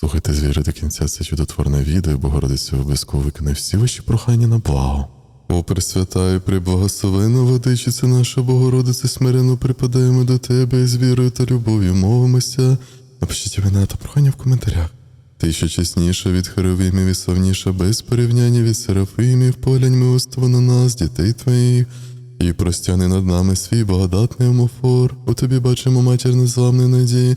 Слухайте з віри до кінця це чудотворне відео, і Богородиця обов'язково виконає всі ваші прохання на благо. О, Пресвята і приблагословена владичиця наша Богородице, смиренно припадаємо до Тебе з вірою та любов'ю мовимося. Напишіть імена та прохання в коментарях. Ти, що чесніша від херовимів і славніша без порівняння від серафимів, поглянь милостиво на нас, дітей твоїх, і простяни над нами свій благодатний омофор. У тобі бачимо матір незламної надії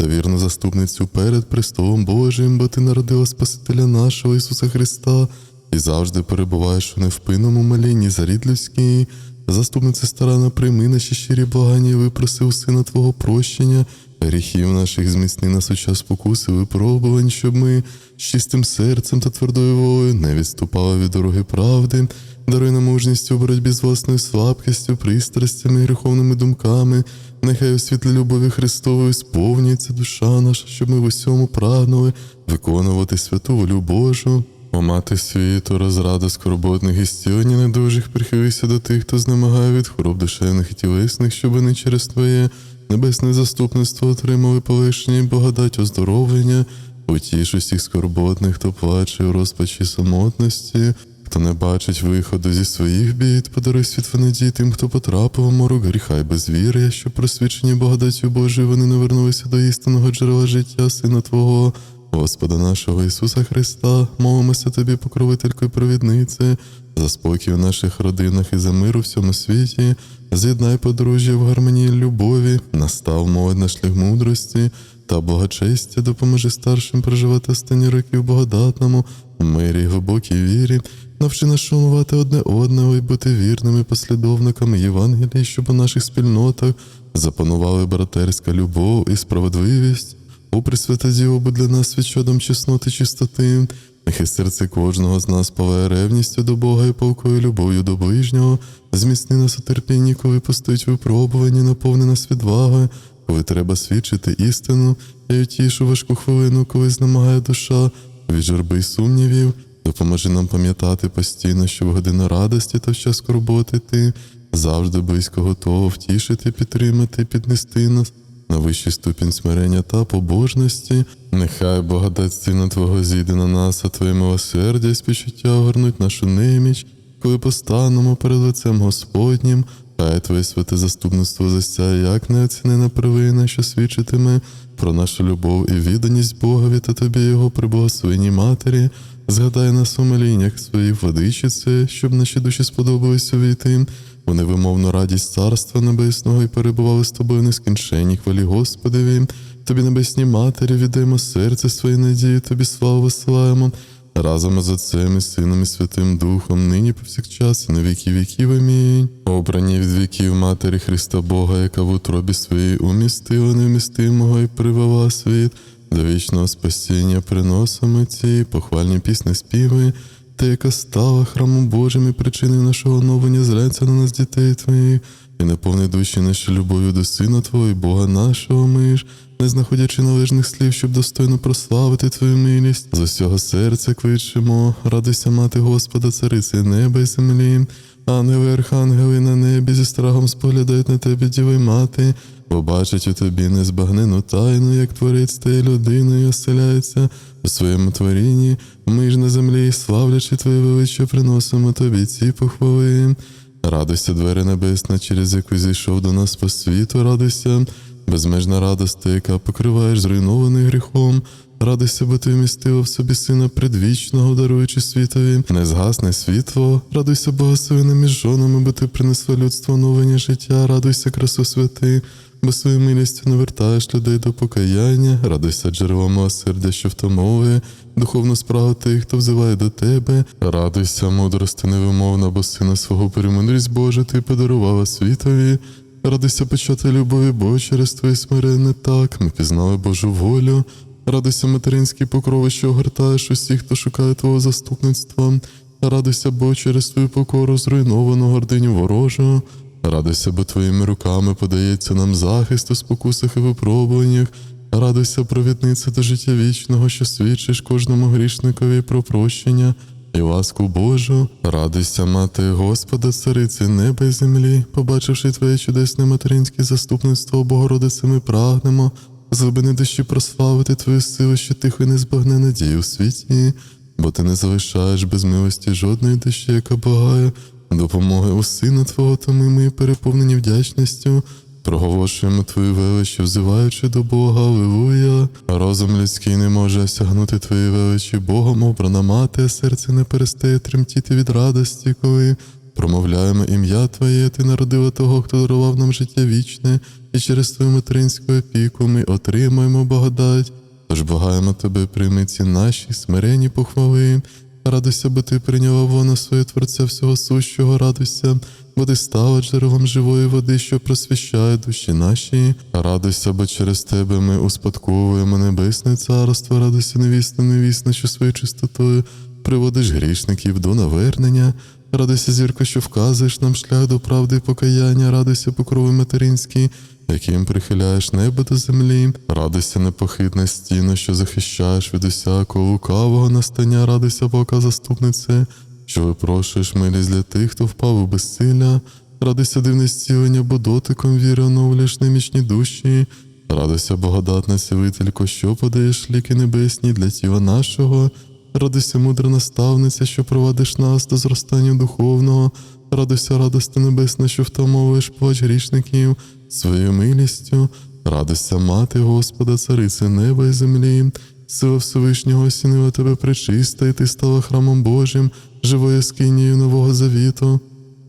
та вірну заступницю перед престолом Божим, бо ти народила Спасителя нашого Ісуса Христа і завжди перебуваєш у невпинному молінні за людський. Заступниця старана, прийми наші щирі благання і випроси у сина Твого прощення, гріхів наших зміцни нас у час спокуси випробувань, щоб ми з чистим серцем та твердою волею не відступали від дороги правди, даруй нам мужність у боротьбі з власною слабкістю, пристрастями, і гріховними думками. Нехай у світлі любові Христової сповнюється душа наша, щоб ми в усьому прагнули виконувати святу волю Божу. О мати світу, розрада скорботних і стілення недужих, прихилися до тих, хто знемагає від хвороб душевних і тілесних, щоб вони через Твоє небесне заступництво отримали полегшення і благодать оздоровлення, утіш усіх скорботних, хто плаче у розпачі самотності, хто не бачить виходу зі своїх бід, подаруй світло надії тим, хто потрапив у морок. Гріха й безвір'я, щоб просвічені благодаттю Божою вони не вернулися до істинного джерела життя, Сина Твого. Господа нашого Ісуса Христа, молимося Тобі, покровителько і провіднице, за спокій у наших родинах і за мир у всьому світі, з'єднай подружжя в гармонії любові, настав молодь на шлях мудрості та благочестя, допоможи старшим проживати останні роки в благодатному, мирі глибокій вірі, навчи нас шанувати одне одного і бути вірними послідовниками Євангелії, щоб у наших спільнотах запанували братерська любов і справедливість. О, Пресвята Діво, будь для нас свідчодом чесноти чистоти, нехай серце кожного з нас палає ревністю до Бога і палкою любов'ю до ближнього, зміцни нас у терпінні, коли постить випробування, наповни нас відвагою, коли треба свідчити істину, і утішу важку хвилину, коли знемагає душа від журби й сумнівів. Допоможи нам пам'ятати постійно, що в годину радості та в час скорботи ти завжди близько готова втішити, підтримати, піднести нас на вищий ступінь смирення та побожності. Нехай благодать Твого зійде на нас, а Твоє милосердя і співчуття огорнуть нашу неміч, коли постанемо перед лицем Господнім, хай Твоє святе заступництво засяє, як неоцінена провина, що свідчитиме про нашу любов і відданість Богові та Тобі Його приблагословенній матері. Згадай нас моліннях своїх владичице, щоб наші душі сподобались увійти у невимовну радість Царства Небесного і перебували з тобою в нескінченній хвалі Господеві. Тобі, небесній матері, віддаємо серце своє надії, тобі славу висилаємо. Разом з Отцем і Сином і Святим Духом, нині повсякчас і на віки віків. Амінь. Обрані від віків Матері Христа Бога, яка в утробі своїй умістила невмістимого і привела світ до вічного спасіння приносами ці похвальні пісні співи, та яка стала храмом Божим і причиною нашого оновлення зляться на нас дітей твоїх, і наповни душі наші любов'ю до Сина Твого і Бога нашого ми ж, не знаходячи належних слів, щоб достойно прославити Твою милість, з усього серця кличемо, радуйся мати Господа, цариці неба і землі. Ангели, архангели на небі зі страхом споглядають на тебе, діви мати, побачить у тобі незбагнену тайну, як творець стає людиною, оселяється у своєму творінні. Ми ж на землі, славлячи Твоє величчя, приносимо тобі ці похвали. Радуйся, двері небесна, через яку зійшов до нас по світу, радуйся, безмежна радость, яка покриваєш зруйнований гріхом. Радуйся, бо ти вмістила в собі сина предвічного, даруючи світові, не згасне світло, радуйся, благословена між жонами, бо ти принесла людство оновлення життя, радуйся, красу святи, бо своєю милістю навертаєш людей до покаяння, радуйся, джерело милосердя, що втомовує, духовну справу тих, хто взиває до тебе, радуйся, мудрости невимовна, бо сина свого перемудрість Божа, ти подарувала світові. Радуйся почати любові, бо через твоє смиренне так ми пізнали Божу волю. Радуйся, материнський покрови, що огортаєш усіх, хто шукає Твого заступництва. Радуйся, бо через твою покору зруйновану гординю ворожого. Радуйся, бо твоїми руками подається нам захист у спокусах і випробуваннях. Радуйся, провідниця до життя вічного, що свідчиш кожному грішникові про прощення і ласку Божу. Радуйся, мати Господа, цариці неба і землі, побачивши твоє чудесне материнське заступництво, Богородице, ми прагнемо. з глибини душі прославити Твою силу, що тихо не збагне надії у світі, бо ти не залишаєш без милості жодної душі, яка багає, допомоги у Сина Твого, тому ми переповнені вдячністю. Проголошуємо Твою величі, взиваючи до Бога, Аллилуйя. Розум людський не може осягнути Твої величі, Богом обрана мати, серце не перестає тремтіти від радості, коли промовляємо ім'я Твоє, Ти народила того, хто дарував нам життя вічне, і через Твою материнську опіку ми отримаємо благодать. Тож благаємо Тебе, прийми ці наші смирені похвали. Радуйся, бо ти прийняла воно своє Творця всього сущого, радуйся, бо ти стала джерелом живої води, що просвіщає душі наші. Радуйся, бо через тебе ми успадковуємо небесне царство, радуйся, невісна, невісна, що своєю чистотою приводиш грішників до навернення. Радуйся, зірко, що вказуєш нам шлях до правди і покаяння, радуйся, покрови материнські, яким прихиляєш небо до землі, радуйся, непохитна стіна, що захищаєш від усякого лукавого настання, радуйся, пока заступнице, що випрошуєш милість для тих, хто впав у безсилля, радуйся, дивне зцілення, бо дотиком віри оновлюєш немічні душі. Радуйся, благодатна цілителько, що подаєш ліки небесні для тіла нашого. Радуйся, мудра наставниця, що провадиш нас до зростання духовного. Радуйся, радости небесна, що втамовуєш плач грішників своєю милістю. Радуйся, мати Господа, царице неба і землі. Сила Всевишнього осінила тебе пречиста, і ти стала храмом Божим, живою скинією нового завіту.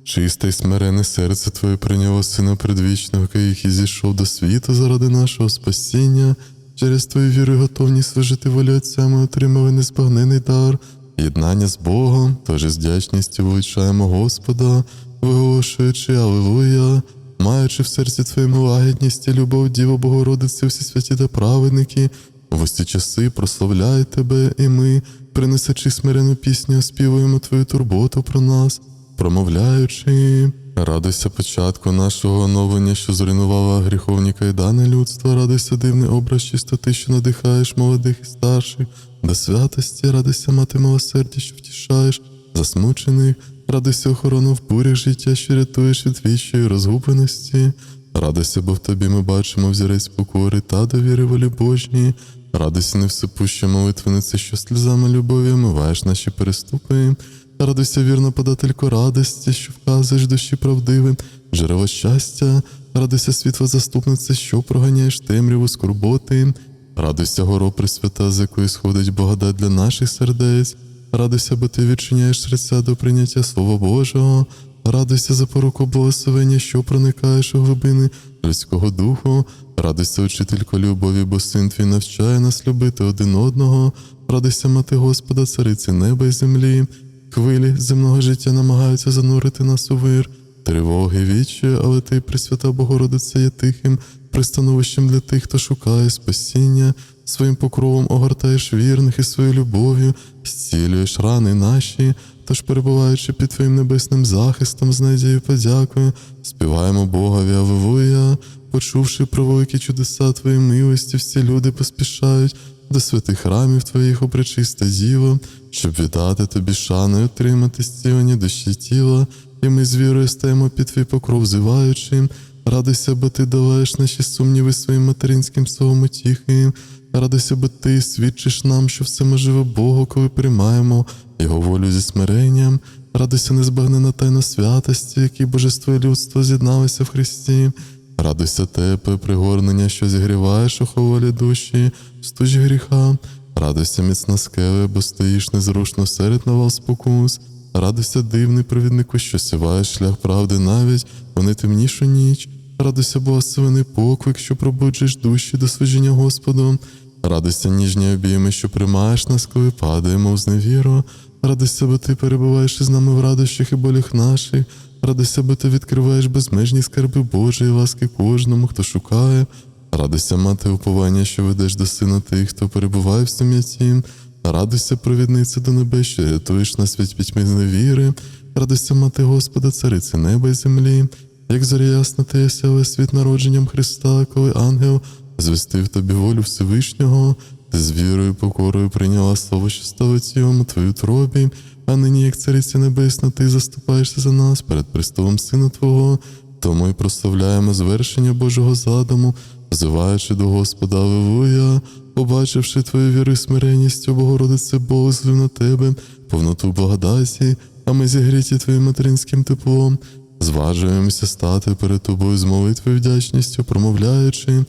Чисте й смирене серце Твоє прийняло Сина предвічного, який зійшов до світу заради нашого спасіння. Через Твою віру і готовність служити волі Отця ми отримали незбагнений дар, єднання з Богом, тож із вдячністю величаємо Господа, виголошуючи Аллилуйя, маючи в серці Твоєму лагідність і любов Діво Богородиці, всі святі та праведники, в усі часи прославляй Тебе, і ми, принесучи смирену пісню, співаємо Твою турботу про нас, промовляючи. Радуйся початку нашого оновлення, що зруйнувала гріховні кайдани людства, радуйся дивний образ чистоти, що надихаєш молодих і старших, до святості, радуйся мати милосердя, що втішаєш, засмучених, радуйся охорону в бурях життя, що рятуєш від вічої розгубленості. Радуйся, бо в тобі ми бачимо взірець покори та довіри волі Божній. Радуйся, невсипуща молитвениця, що сльозами любові омиваєш наші переступи. Радуйся, вірна подателько радості, що вказуєш душі правдивим, джерело щастя, радуйся, світла заступниця, що проганяєш темряву скорботи. Радуйся, горо пресвята, з якої сходить благодать для наших сердець. Радуйся, бо ти відчиняєш серця до прийняття Слова Божого. Радуйся за поруку благословення, що проникаєш у глибини людського духу. Радуйся, учителько любові, бо син твій навчає нас любити один одного. Радуйся, мати Господа, цариці неба і землі. Хвилі земного життя намагаються занурити нас у вир, тривоги, вічі, але ти, Пресвята Богородиця, є тихим пристановищем для тих, хто шукає спасіння, своїм покровом огортаєш вірних і своєю любов'ю, зцілюєш рани наші, тож, перебуваючи під Твоїм небесним захистом, з надією подякою, співаємо Богові Аллилуйя, почувши про великі чудеса Твої милості, всі люди поспішають до святих храмів Твоїх, опречисте Діво, щоб віддати тобі шану і отримати зцілення душі тіла, і ми з вірою стаємо під твій покров, зиваючи. Радуйся, бо ти долаєш наші сумніви своїм материнським словом утіхи. Радуйся, бо ти свідчиш нам, що все можливе Богу, коли приймаємо Його волю зі смиренням. Радуйся, незбагнена тайна святості, якій божество і людство з'єдналися в Христі. Радуйся тебе, пригорнення, що зігріваєш у ховолі душі, стужі гріха. Радуйся, міцна скеле, бо стоїш незрушно серед навал спокус. Радуйся, дивний провіднику, що сіваєш шлях правди навіть у найтемнішу ніч. Радуйся, благословений поклик, що пробуджуєш душі до служіння Господу. Радуйся, ніжні обійми, що приймаєш нас, коли падаємо в зневіру. Радуйся, бо ти перебуваєш із нами в радощах і болях наших. Радуйся, бо ти відкриваєш безмежні скарби Божої ласки кожному, хто шукає. Радуйся, мати уповання, що ведеш до сина тих, хто перебуває в сім'яті. Радуйся, провідниця до небес, що рятуєш нас від пітьми невіри. Радуйся, мати Господа, цариці неба і землі. Як зоря ясна ти осяла світ народженням Христа, коли ангел звістив тобі волю Всевишнього, ти з вірою і покорою прийняла слово, що стало тілом у твою тробі, а нині, як цариця небесна, ти заступаєшся за нас перед престолом Сина Твого, тому й прославляємо звершення Божого задуму, взиваючи до Господа, Аллилуйя, побачивши твою віру і смиренність, Богородице, Бог злив на тебе, повноту благодаті, а ми зігріті твоїм материнським теплом. Зважуємося стати перед тобою з молитвою вдячністю, промовляючи,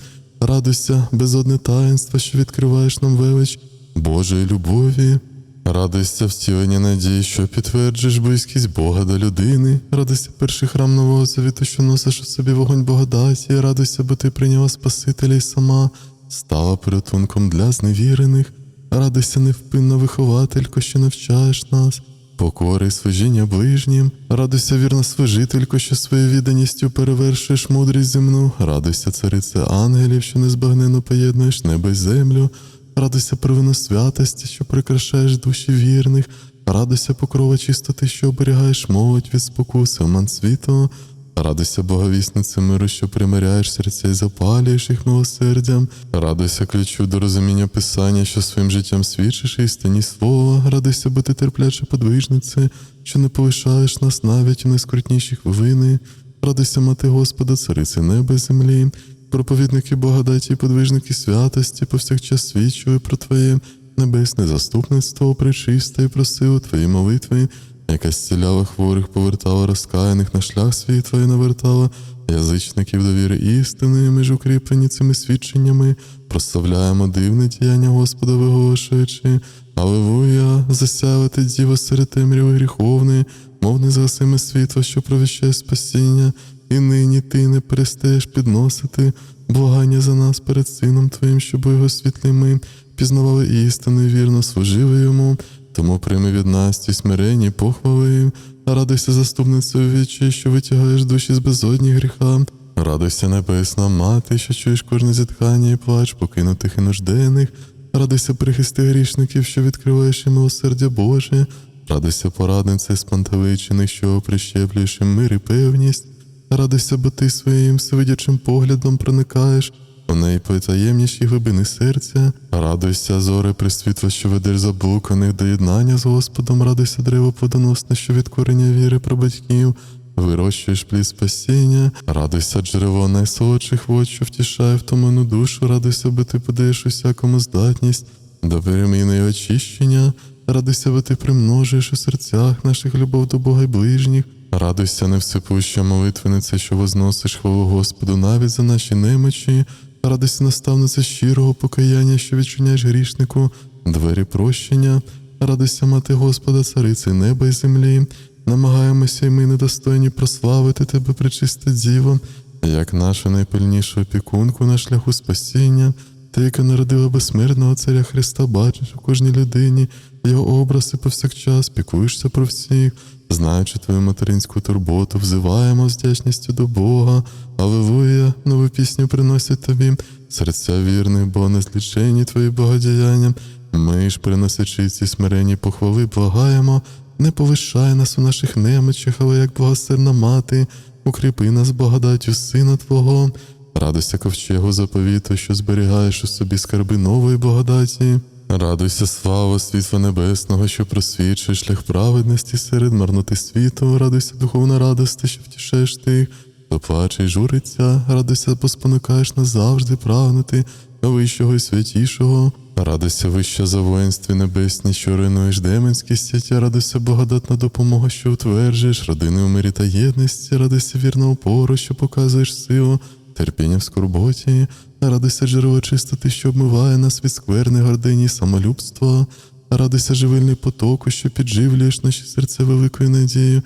радуйся, безодне таїнство, що відкриваєш нам велич Божої любові. Радуйся втілення надії, що підтверджуєш близькість Бога до людини. Радуйся перший храм нового завіту, що носиш у собі вогонь благодаті. Радуйся, бо ти прийняла Спасителя і сама стала порятунком для зневірених. Радуйся, невпинна вихователько, що навчаєш нас. Покори служіння ближнім, радуйся, вірна служителько, що своєю відданістю перевершуєш мудрість земну, радуйся, царице ангелів, що незбагненно поєднуєш небо й землю, радуйся провину святості, що прикрашаєш душі вірних, радуйся покрова чистоти, що оберігаєш молодь від спокуси оман світу, радуйся боговіснице миру, що примиряєш серця і запалюєш їх милосердям, радуйся ключу до розуміння писання, що своїм життям свідчиш істині слова, радуйся бути терпляче подвижнице, що не полишаєш нас навіть у найскрутніші хвилини, радуйся мати Господа, цариці неба і землі, проповідники благодаті і подвижники святості, повсякчас свідчили про Твоє небесне заступництво, причисте і просили Твої молитви, яка зціляла хворих, повертала розкаяних на шлях свій Твої навертала, язичників до віри істини, ми укріплені цими свідченнями, прославляємо дивне діяння Господа виголошуючи. Аллилуйя, засявити діво серед темряви гріховної, мов незгасиме світло, що провіщає спасіння, і нині ти не перестаєш підносити благання за нас перед Сином Твоїм, щоб його світлі ми пізнавали істину вірно служили йому. Тому прийми від нас ті смиренні похвали, радуйся заступницею вічі, що витягаєш душі з безодні гріха. Радуйся, небесна мати, що чуєш кожне зітхання і плач покинутих і нужденних. Радуйся, прихисти грішників, що відкриваєш і милосердя Боже. Радуйся, порадниця спантеличених, що прищеплюєш їм мир і певність. Радуйся, бо ти своїм всевидячим поглядом проникаєш у найпотаємніші глибини серця. Радуйся, зоре присвітло, що ведеш заблуканих до єднання з Господом. Радуйся, древо плодоносне, що від корення віри про батьків. Вирощуєш плід спасіння, радуйся, джерело найсолодших вод, що втішає втомлену душу, радуйся, бо ти подаєш усякому здатність до переміни і очищення, радуйся, бо ти примножуєш у серцях наших любов до Бога й ближніх. Радуйся, невсипуща молитвениця, що возносиш хвалу Господу навіть за наші немочі. Радуйся, наставниця щирого покаяння, що відчиняєш грішнику, двері прощення. Радуйся, мати Господа, цариці неба й землі. Намагаємося й ми недостойні прославити тебе, пречисте Діво, як нашу найпильнішу опікунку на шляху спасіння, ти, яка народила безсмертного царя Христа, бачиш у кожній людині, його образ і повсякчас пікуєшся про всіх, знаючи твою материнську турботу, взиваємо з вдячністю до Бога. Аллилуйя, нову пісню приносять тобі, серця вірних, бо незлічені твої благодіяння. Ми ж, приносячи ці смиренні похвали, благаємо, не повишай нас у наших немочах, але як благосерна мати, укріпи нас благодаттю Сина Твого. Радуйся ковчегу заповіту, що зберігаєш у собі скарби нової благодаті. Радуйся, слава світла небесного, що просвічує шлях праведності серед марноти світу. Радуйся, духовна радости, що втішаєш тих, хто плаче й журиться. Радуйся, бо спонукаєш нас завжди прагнути вищого і святішого. Радуйся, вища за воїнстві небесні, що руйнуєш демонські стяття, радуйся, благодатна допомога, що утверджуєш родини у мирі та єдності, радуйся вірна опору, що показуєш силу, терпіння в скорботі, радуйся джерело чистоти, що обмиває нас від скверни, гордині, самолюбства, радуйся живильний потоку, що підживлюєш наші серця великою надією,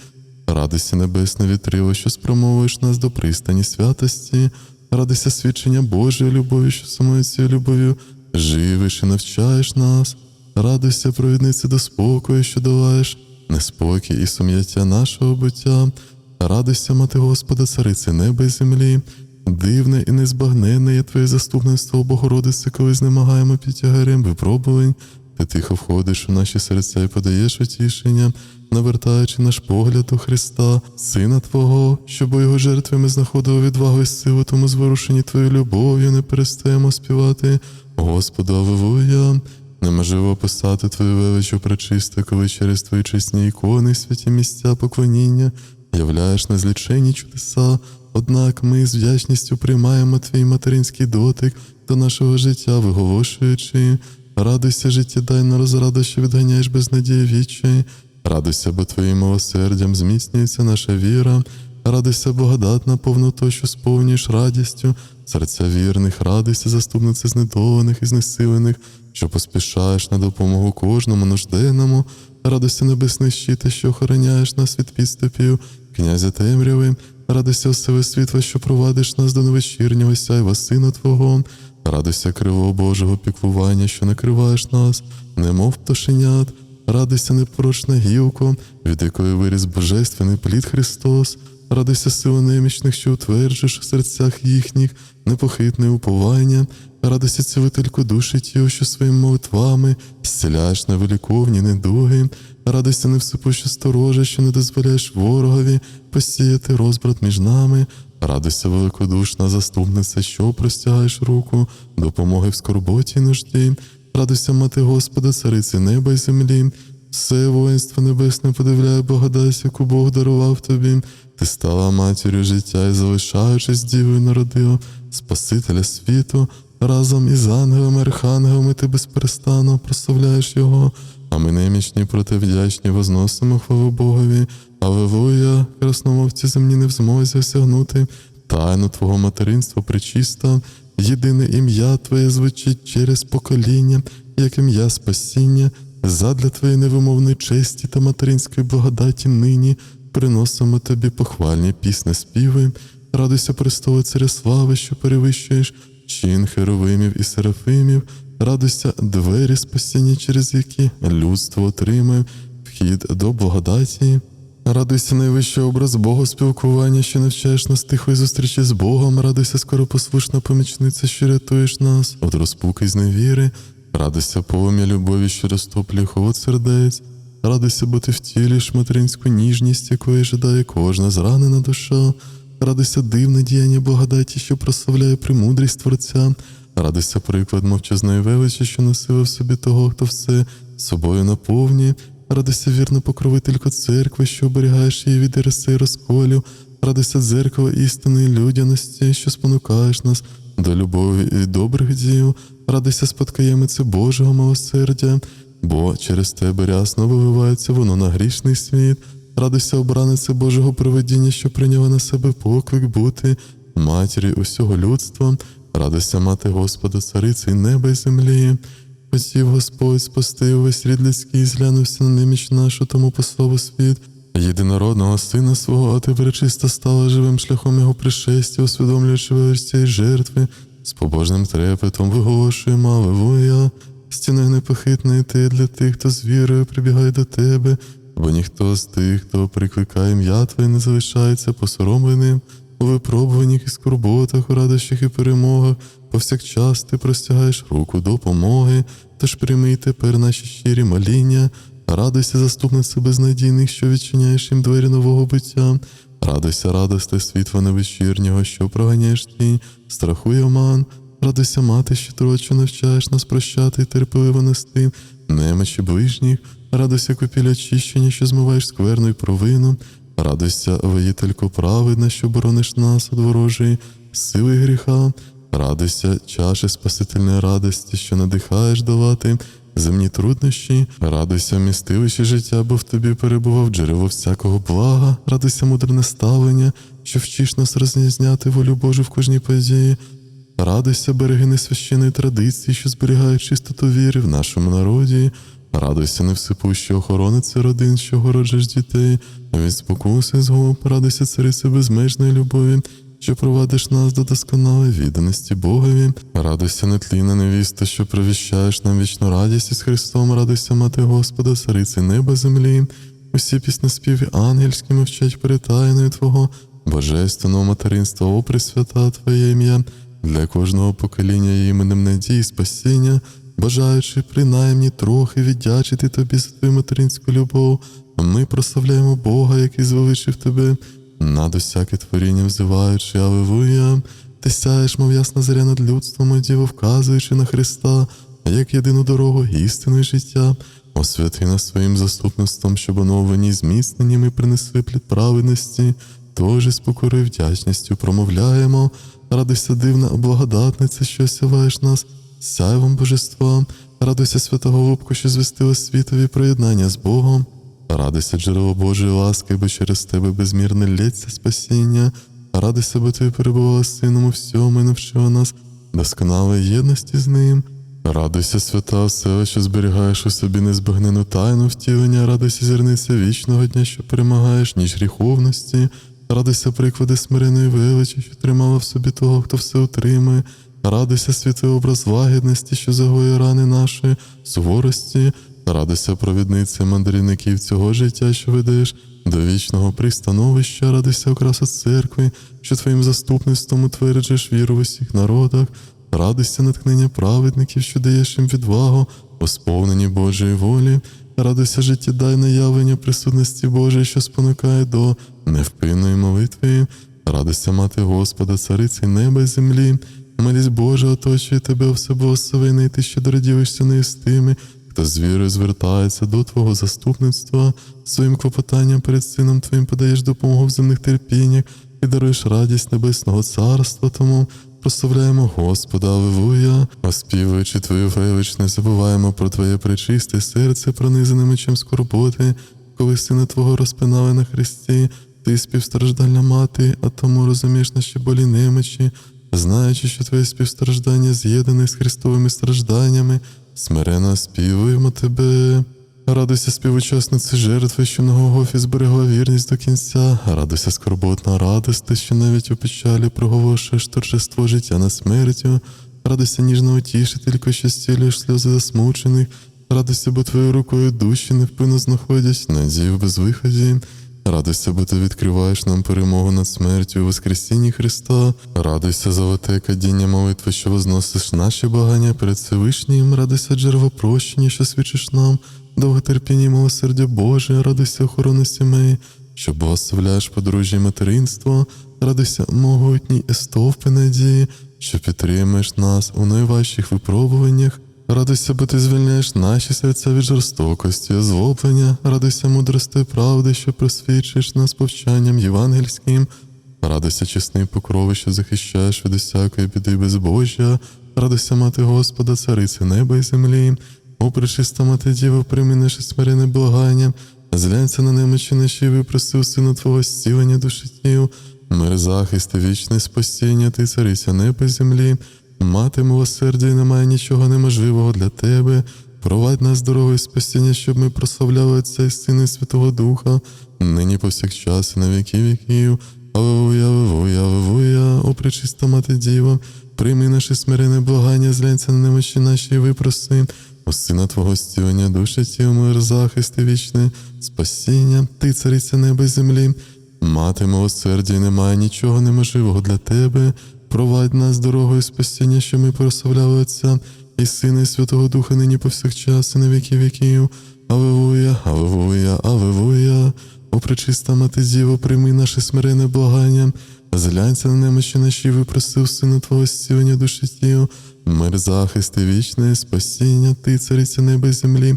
радуйся небесне вітрило, що спромовуєш нас до пристані святості, радуйся свідчення Божої любові, що самою цією любов'ю живиш і навчаєш нас, радуйся, провідниці до спокою, що долаєш неспокій і сум'яття нашого буття, радуйся, мати Господа, цариці неба і землі, дивне і незбагненне є Твоє заступництво, Богородице, коли знемагаємо під тягарем випробувань, ти тихо входиш у наші серця і подаєш утішення, навертаючи наш погляд до Христа, Сина Твого, щоб у його жертві ми знаходили відвагу і силу, тому зворушені Твоєю любов'ю не перестаємо співати. Господу, Аллилуйя! Неможливо описати Твою величу пречисте, коли через Твої чесні ікони, святі місця поклоніння, являєш незлічені чудеса. Однак ми з вдячністю приймаємо твій материнський дотик до нашого життя, виголошуючи. Радуйся, життєдайно розрада, що відганяєш безнадії вічі. Радуйся, бо твоїм милосердям зміцнюється наша віра. Радуйся, благодатна повноту, що сповнюєш радістю, серця вірних, радуйся, заступниця знедолених і знесилених, що поспішаєш на допомогу кожному нужденному. Радуйся, небесний щите, що охороняєш нас від підступів, князя темряви. Радуйся, оселе світла, що провадиш нас до невечірнього сяйва Сина Твого. Радуйся, криво Божого піклування, що накриваєш нас, немов пташенят. Радуйся, непорочна гілко, від якої виріс божественний плід Христос. Радуйся, сила немічних, що утверджуєш в серцях їхніх, непохитне уповання. Радуйся, цілительку душі тіл, що своїми молитвами зціляєш невеликовні недуги. Радуйся, невсипуща сторожа, що не дозволяєш ворогові посіяти розбрат між нами. Радуйся, великодушна заступниця, що простягаєш руку, допомоги в скорботі й нужді. Радуйся, мати Господа, цариці неба й землі. Все воїнство небесне подивляє благодать, яку Бог дарував тобі. Ти стала матір'ю життя і залишаючись дівою народила Спасителя світу. Разом із ангелами, архангелами ти безперестанно прославляєш його, а ми немічні проти вдячні возносимо хвалу Богові. Аллилуйя, красномовці земні не в змозі осягнути тайну Твого материнства причиста, єдине ім'я Твоє звучить через покоління, як ім'я спасіння, задля Твоєї невимовної честі та материнської благодаті нині приносимо Тобі похвальні пісні співи. Радуйся, престолу царя слави, що перевищуєш чин херовимів і серафимів, радуйся двері спасіння, через які людство отримає вхід до благодаті. Радуйся, найвищий образ Бога спілкування, що навчаєш нас тихої зустрічі з Богом. Радуйся, скоропослушна помічниця, що рятуєш нас від розпуки й зневіри. Радуйся, полум'я любові, що розтоплює холод сердець. Радуйся, бо ти втілюєш материнську ніжність, якої жадає кожна зранена душа. Радуйся, дивне діяння благодаті, що прославляє премудрість Творця. Радуйся, приклад мовчазної величі, що носила в собі того, хто все собою наповнює. Радуйся, вірна покровителько церкви, що оберігаєш її від ереси і розколів. Радуйся, дзеркало істини людяності, що спонукаєш нас до любові і добрих діл. Радуйся, спадкоємице Божого милосердя, бо через тебе рясно виливається воно на грішний світ. Радуйся, обранице Божого проведіння, що прийняла на себе поклик бути матір'ю усього людства. Радуйся, мати Господа, цариці неба й землі. Хотів Господь спасти увесь рід людський, зглянувся на неміч нашу, тому послав світ. Єдинородного сина свого, а ти пречисто стала живим шляхом його пришестя, усвідомлюючи велич цієї жертви, з побожним трепетом виголошуємо Аллилуйя. Стіною непохитної ти для тих, хто з вірою прибігає до тебе, бо ніхто з тих, хто прикликає ім'я Твоє, не залишається посоромленим у випробуваннях і скорботах, у радощах і перемогах. Повсякчас ти простягаєш руку допомоги, тож прийми тепер наші щирі моління. Радуйся, заступнице безнадійних, що відчиняєш їм двері нового биття. Радуйся, радости світла невечірнього, що проганяєш тінь, страху й оман. Радуйся, мати, що трочу навчаєш нас прощати і терпеливо нести немочі ближніх. Радуйся, купіль очищення, що змиваєш скверну й провину. Радуйся, воїтелько праведна, що борониш нас від ворожої сили гріха. Радуйся, чаші спасительної радості, що надихаєш давати земні труднощі, радуйся, містилище життя, бо в тобі перебував джерело всякого блага, радуйся, мудрене ставлення, що вчиш нас розрізняти волю Божу в кожній події. Радуйся, берегини священної традиції, що зберігають чистоту віри в нашому народі. Радуйся, невсипущі охорониці родин, що городжиш дітей, а від спокуси згуб, радуйся, царице безмежної любові, що провадиш нас до досконалої відданості Богові. Радуйся, нетлінна невіста, що провіщаєш нам вічну радість із Христом, радуйся, мати Господа, цариці неба землі. Усі піснеспіви ангельські мовчать перед тайною Твого, божественного материнства, о Пресвята Твоє ім'я, для кожного покоління іменем надії, спасіння, бажаючи принаймні трохи віддячити тобі за твою материнську любов, ми прославляємо Бога, який звеличив тебе, над усяке творіння взиваючи, Аллилуйя. Ти сяєш, мов ясна заря над людством, о діво, вказуючи на Христа, як єдину дорогу, істину і життя. Освяти нас своїм заступництвом, щоб оновлені і зміцнені ми принесли плід праведності, тож із покорою вдячністю промовляємо. Радуйся, дивна благодатниця, що осяваєш нас сяйвом божества. Радуйся, святого Голубку, що звістила світові приєднання з Богом. Радуйся, джерело Божої ласки, бо через тебе безмірне лється спасіння. Радуйся, бо ти перебувала з сином у всьому і навчила нас досконалої єдності з ним. Радуйся, свята осела, що зберігаєш у собі незбагнену тайну втілення, радуйся, зірниця вічного дня, що перемагаєш, ніж гріховності, радуйся, приклади смиреної величі, що тримала в собі того, хто все утримує. Радуйся, святий образ лагідності, що загоює рани нашої суворості, радуйся, провідниця мандрівників цього життя, що ведеш до вічного пристановища, радуйся, окраса церкви, що твоїм заступництвом утверджуєш віру в усіх народах, радуйся, натхнення праведників, що даєш їм відвагу, у сповненні Божої волі, радуйся, життєдайне явлення присутності Божої, що спонукає до невпинної молитви, радуйся, мати Господа, цариці неба і землі. Милість Божа оточує тебе все благословене, і ти що дорадівишся нею з тими, хто з вірою звертається до Твого заступництва, своїм клопотанням перед сином Твоїм подаєш допомогу в земних терпіннях і даруєш радість небесного царства. Тому. Прославляємо Господа, Аллилуйя, оспівуючи Твою велич, не забуваємо про Твоє пречисте серце, пронизане мечем скорботи, коли сина Твого розпинали на хресті, ти співстраждальна мати, а тому розумієш наші болі немочі, знаючи, що твоє співстраждання з'єднане з Христовими стражданнями, смиренно співуємо тебе. Радуйся, співучасниці жертви, що на Голгофі зберегла вірність до кінця, радуйся, скорботна радости, що навіть у печалі проголошуєш торжество життя над смертю, радуйся, ніжна утішителько, що зцілюєш сльози засмучених, радуйся, бо твоєю рукою душі невпинно знаходять надію в безвиході. Радуйся, бо ти відкриваєш нам перемогу над смертю у Воскресінні Христа. Радуйся, золоте кадіння молитви, що возносиш наші багання перед Всевишнім. Радуйся, джерело прощення, що свідчиш нам, довготерпіння милосердя Боже, радуйся, охорони сімей, що благословляєш подружжя материнство, радуйся, могутній естовпи надії, що підтримуєш нас у найважчих випробуваннях. Радуйся, бо ти звільняєш наші серця від жорстокості, озлоблення, радуйся мудрости правди, що просвічуєш нас повчанням євангельським. Радуйся, чесний покрови, що захищаєш від усякої біди безбожжя, радуйся, мати Господа, цариці неба і землі. О, пречиста мати Діва, прийми наше смирене благання, зглянься на немочі наші, випроси у сина Твого зцілення душі тіл, мир захист вічне спасіння, ти цариця неба і землі. Мати милосердя і немає нічого неможливого для тебе. Провадь нас дорогою спасіння, щоб ми прославляли Отця і Сина і Святого Духа, нині повсякчас і на віки віків. Аллилуйя, аллилуйя, аллилуйя, о пречиста мати Діва, прийми наше смирене благання, зглянься на немощі наші випроси. У сина Твого стілення, душі тіл, мир, захист і вічне спасіння, ти, цариця неба і землі. Мати милосердя і немає нічого неможливого для тебе. Провадь нас дорогою спасіння, що ми прославляли Отця і Сина, і Святого Духа нині повсякчас, і на віки віків. Аллилуйя, аллилуйя, аллилуйя. О, пречиста мати Діво, прийми наше смирене благання, зглянься на немощі наші, випросив Сина Твого зцілення душі тіл, мир захист і вічне спасіння, ти, цариця неба і землі.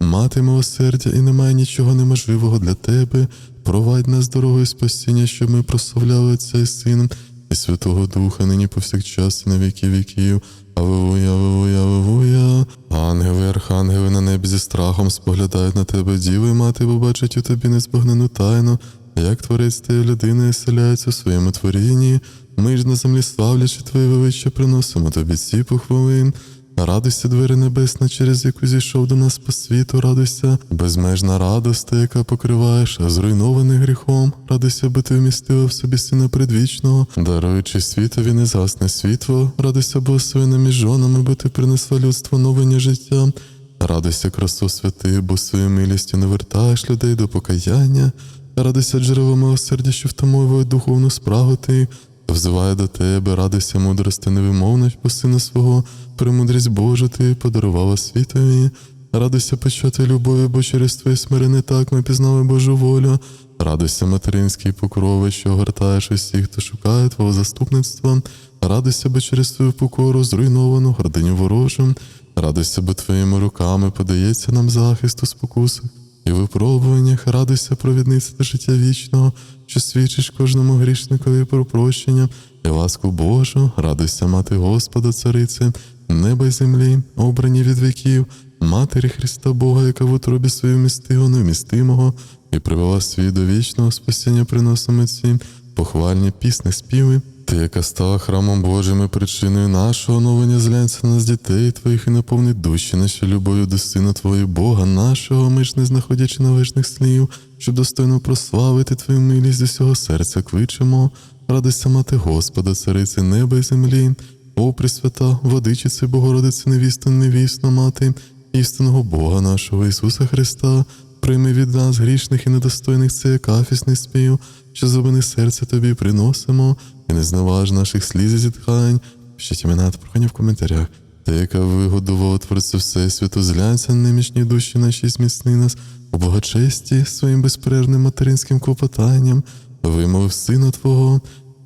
Мати милосердя, і немає нічого неможливого для тебе. Провадь нас дорогою спасіння, щоб ми прославляли Отця і Сина, і Святого Духа, нині повсякчас і на віки віків. Авевуя, авевуя, авевуя. Ангели, архангели на небі зі страхом споглядають на тебе, діви, мати, бо бачать у тобі незбагнену тайну, як творець та людина селяється у своєму творінні. Ми ж на землі славлячи Твоє величчя, приносимо тобі ці похвали. Радуйся, двері небесна, через яку зійшов до нас по світу, радуйся, безмежна радоста, яка покриваєш, зруйнований гріхом, радуйся, бо ти вмістила в собі сина предвічного, даруючи світові незгасне світло, радуйся, бо своїми жонами, бо ти принесла людство новення життя. Радуйся, красу святи, бо своєю милістю не вертаєш людей до покаяння. Радуйся, джерело милосердя, що втамовує духовну справу ти. Взиває до тебе, радуйся, мудрости невимовна, бо сина свого, премудрість Божу ти подарувала світові. Радуйся почати любові, бо через твоє смирення так ми пізнали Божу волю. Радуйся, материнський покрови, що огортаєш усіх, хто шукає Твого заступництва. Радуйся, бо через твою покору зруйновану гординю ворожу. Радуйся, бо твоїми руками подається нам захист у спокусах і випробуваннях. Радуйся, провідниця до життя вічного, що свідчиш кожному грішникові про прощення і ласку Божу. Радуйся, мати Господа, царице, неба й землі, обрані від віків, Матері Христа Бога, яка в утробі свою вмістила невмістимого, і привела світ до вічного спасіння приносимо ці похвальні пісни, співи. Ти, яка стала храмом Божим і причиною нашого оновлення зглянься на нас дітей твоїх і наповнить душі наші любов'ю до Сина Твого Бога нашого, ми ж не знаходячи належних слів, щоб достойно прославити Твою милість з усього серця кличемо. Радуйся, мати Господа, цариці неба і землі, о Пресвята, водичице, Богородице, невіста, невісна мати, істинного Бога нашого Ісуса Христа, прийми від нас грішних і недостойних цей акафісний спів, що зубини серця тобі приносимо, і не зневаж наших сліз і зітхань. Пишіть імена та прохання в коментарях. Ти, яка вигодувала Творцю Всесвіту, зглянься на немічні душі наші, зміцни нас у благочесті своїм безперервним материнським клопотанням, вимовив Сина Твого,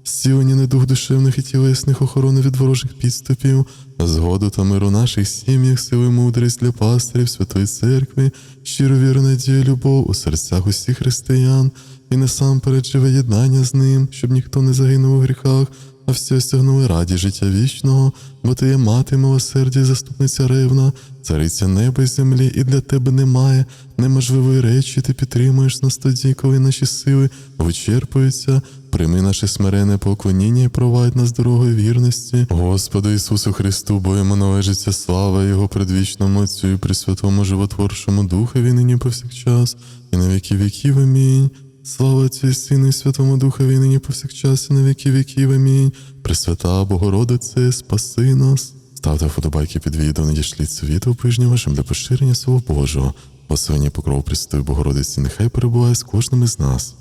зцілення недух душевних і тілесних охорони від ворожих підступів, згоду та миру наших сім'ях, сили мудрість для пастирів Святої Церкви, щиру віру, надію, любов у серцях усіх християн, і насамперед живе єднання з ним, щоб ніхто не загинув у гріхах, а всі осягнули раді життя вічного, бо ти є мати милосердя заступниця ревна, цариця неба і землі, і для тебе немає неможливої речі, ти підтримуєш нас тоді, коли наші сили вичерпуються. Прийми наше смирене поклоніння і провадь нас дорогою вірності. Господи Ісусу Христу, бо йому належиться слава Його предвічному Отцю і Пресвятому Животворчому Духові нині повсякчас, і на віки віків. Амінь. Слава Отцю Сину Святому Духові, нині повсякчас, і на віки віків. Амінь. Пресвята Богородице, спаси нас. Ставте вподобайки під відео, надішліть світу ближнім вашим для поширення Слова Божого. Посилення покров Пресвятої Богородиці, нехай перебуває з кожним із нас.